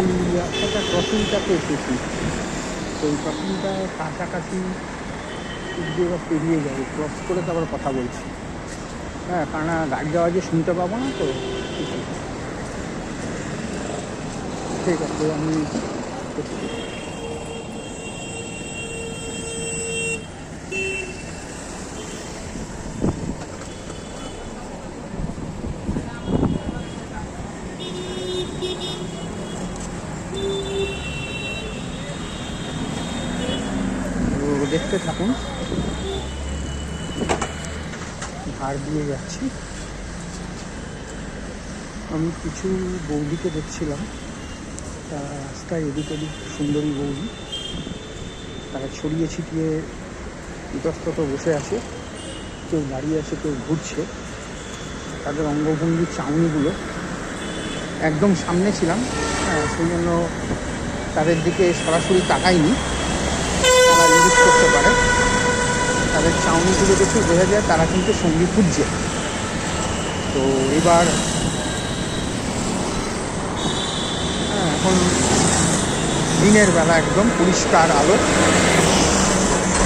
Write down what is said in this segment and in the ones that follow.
এই রাস্তাটা ক্রসিংটাতে এসেছি। তো এই ক্রসিংটা কাছাকাছি দিয়ে এবার পেরিয়ে যাব ক্রস করে তারপর কথা বলছি। হ্যাঁ কারণ গাড়ি যাওয়া যে শুনতে পাবো না তো। ঠিক আছে, আমি তো দেখতে থাকুন। ধার দিয়ে যাচ্ছি। আমি কিছু বৌদিকে দেখছিলাম। রাস্তায় এদিক ওদিক সুন্দরী বৌদি। তারা ছড়িয়ে ছিটিয়ে ইতস্তত বসে আছে। কেউ দাঁড়িয়ে আছে কেউ ঘুরছে। তাদের অঙ্গভঙ্গির চাউনিগুলো একদম সামনে ছিলাম। হ্যাঁ, সেই জন্য তাদের দিকে সরাসরি তাকাইনি। তারা ইঙ্গিত করতে পারে। তাদের চাউনিগুলো দেখে বোঝা যায় তারা কিন্তু সঙ্গী খুঁজছে। তো এবার হ্যাঁ, এখন দিনের বেলা একদম পরিষ্কার আলো।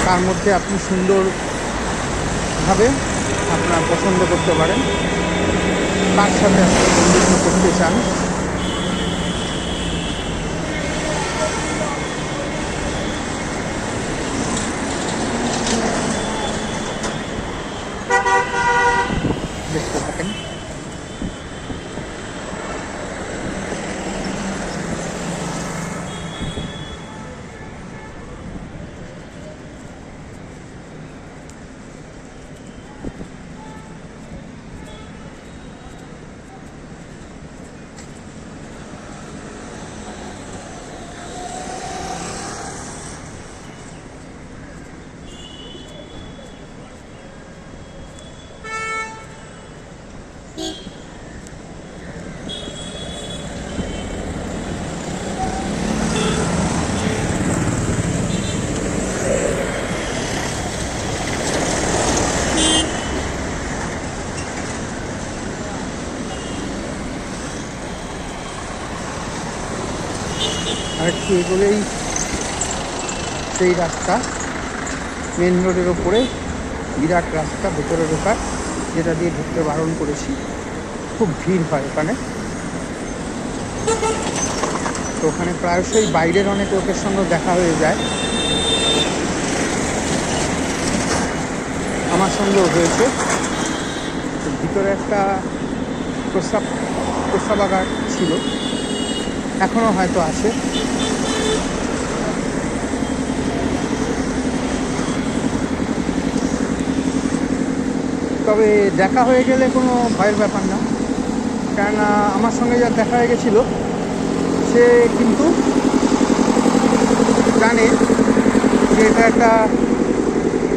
তার মধ্যে আপনি সুন্দরভাবে আপনার পছন্দ করতে পারেন। তার সাথে আপনি করতে চান দেখতে থাকেন আর একটু এগোলেই সেই রাস্তা মেন রোডের ওপরে বিরাট রাস্তা, ভেতরে ঢোকার, যেটা দিয়ে ঢুকতে বারণ করেছি। খুব ভিড় হয় ওখানে। তো ওখানে প্রায়শই বাইরের অনেক লোকের সঙ্গে দেখা হয়ে যায়। আমার সঙ্গেও হয়েছে। ভিতরে একটা প্রস্রাব প্রস্রাবাগার ছিল। এখনও হয়তো আছে। তবে দেখা হয়ে গেলে কোনো ভয়ের ব্যাপার না। কেননা আমার সঙ্গে যা দেখা হয়ে গেছিল, সে কিন্তু জানে যে এটা একটা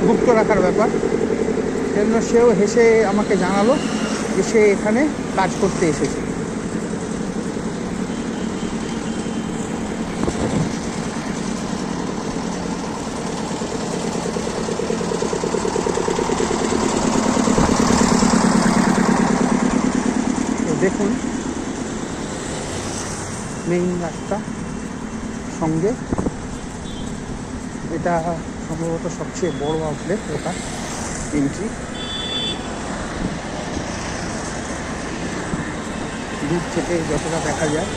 গুপ্ত রাখার ব্যাপার। সেজন্য সেও হেসে আমাকে জানালো যে সে এখানে কাজ করতে এসেছে তো দেখুন মেইন রাস্তা সঙ্গে। এটা সম্ভবত সবচেয়ে বড় আউটলেট এটা এন্ট্রি দূর থেকে যতটা দেখা যায়।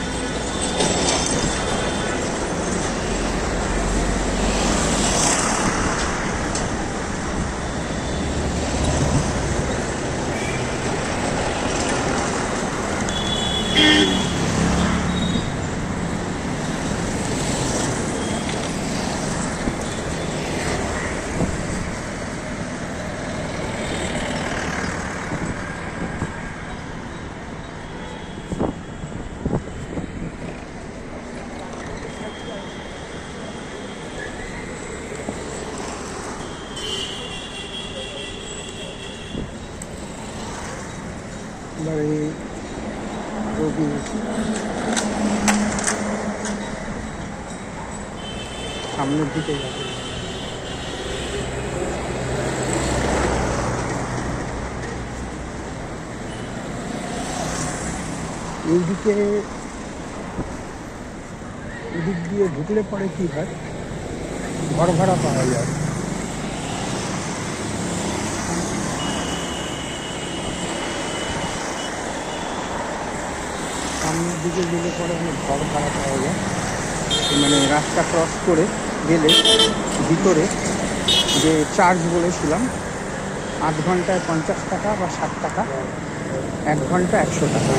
রোগী সামনের দিকে যাবে। এইদিকে এদিক দিয়ে ঢুকলে পরে কি হয়? ঘর ভাড়া পাওয়া যায়। সামনের দিকে গেলে পরে অনেক ঘর ভাড়া হয়ে যায়। মানে রাস্তা ক্রস করে গেলে ভিতরে যে চার্জ বলেছিলাম, আধ ঘন্টায় পঞ্চাশ টাকা বা ষাট টাকা, এক ঘণ্টা একশো টাকা।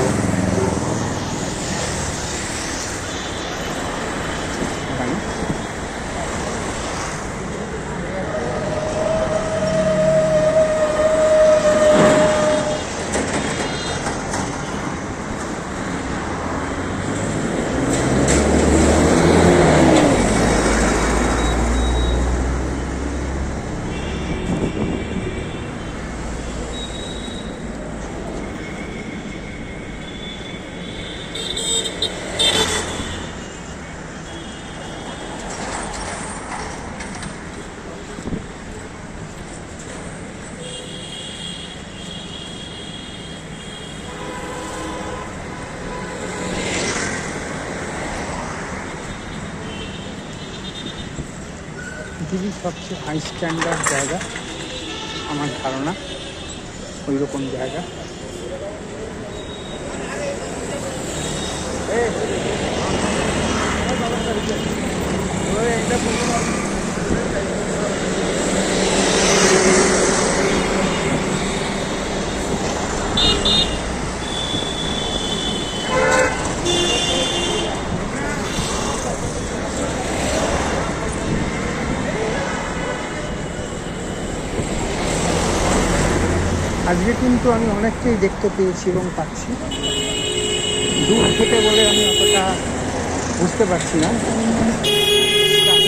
পৃথিবীর সবচেয়ে হাই স্ট্যান্ডার্ড জায়গা আমার ধারণা ওই রকম জায়গা আজকে কিন্তু আমি অনেককেই দেখতে পেয়েছি এবং পাচ্ছি। দূর থেকে বলে আমি অতটা বুঝতে পারছি না।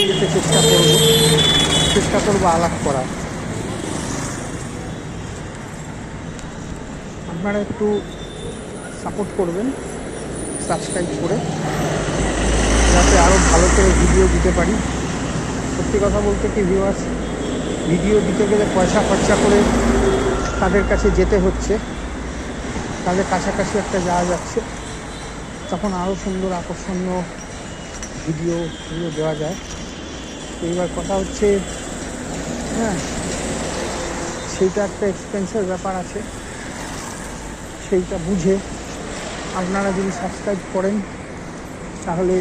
যেতে চেষ্টা করব চেষ্টা করব আলাপ করার। আপনারা একটু সাপোর্ট করবেন সাবস্ক্রাইব করে যাতে আরও ভালো করে ভিডিও দিতে পারি। সত্যি কথা বলতে কি ভিউয়ার্স ভিডিও দিতে গেলে পয়সা খরচা করে তাদের কাছে যেতে হচ্ছে। তাদের কাছাকাছি একটা যাওয়া যাচ্ছে। তখন আরও সুন্দর আকর্ষণীয় ভিডিও ভিডিও দেওয়া যায়। তো এবার কথা হচ্ছে হ্যাঁ সেইটা একটা এক্সপেন্সের ব্যাপার আছে। সেইটা বুঝে আপনারা যদি সাবস্ক্রাইব করেন, তাহলে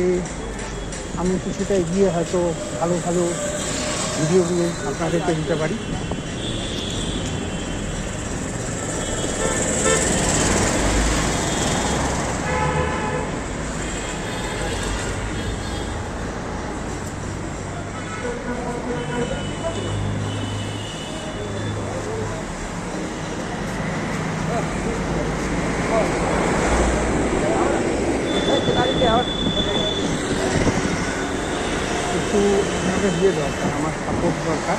আমি কিছুটা এগিয়ে হয়তো ভালো ভালো ভিডিওগুলো আপনাদেরকে দিতে পারি একটু আপনাদের দিয়ে দরকার আমার সাপোর্ট দরকার।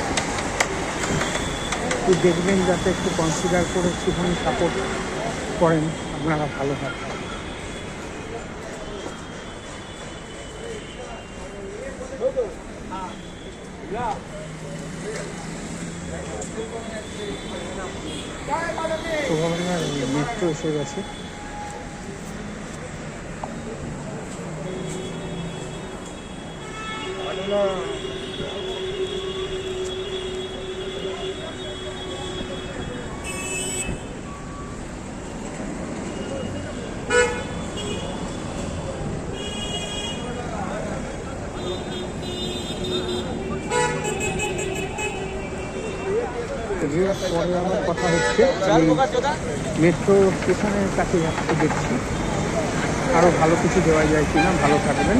একটু দেখবেন যাতে একটু কনসিডার করে একটুখানি সাপোর্ট করেন আপনারা ভালো হয়। তো মেট্রো এসে গেছে। ভিউয়ার্স, পরে আমার কথা হচ্ছে মেট্রো স্টেশনের কাছে যাচ্ছে দেখছি। আরও ভালো কিছু দেওয়া যায় কিনা, ভালো থাকবেন।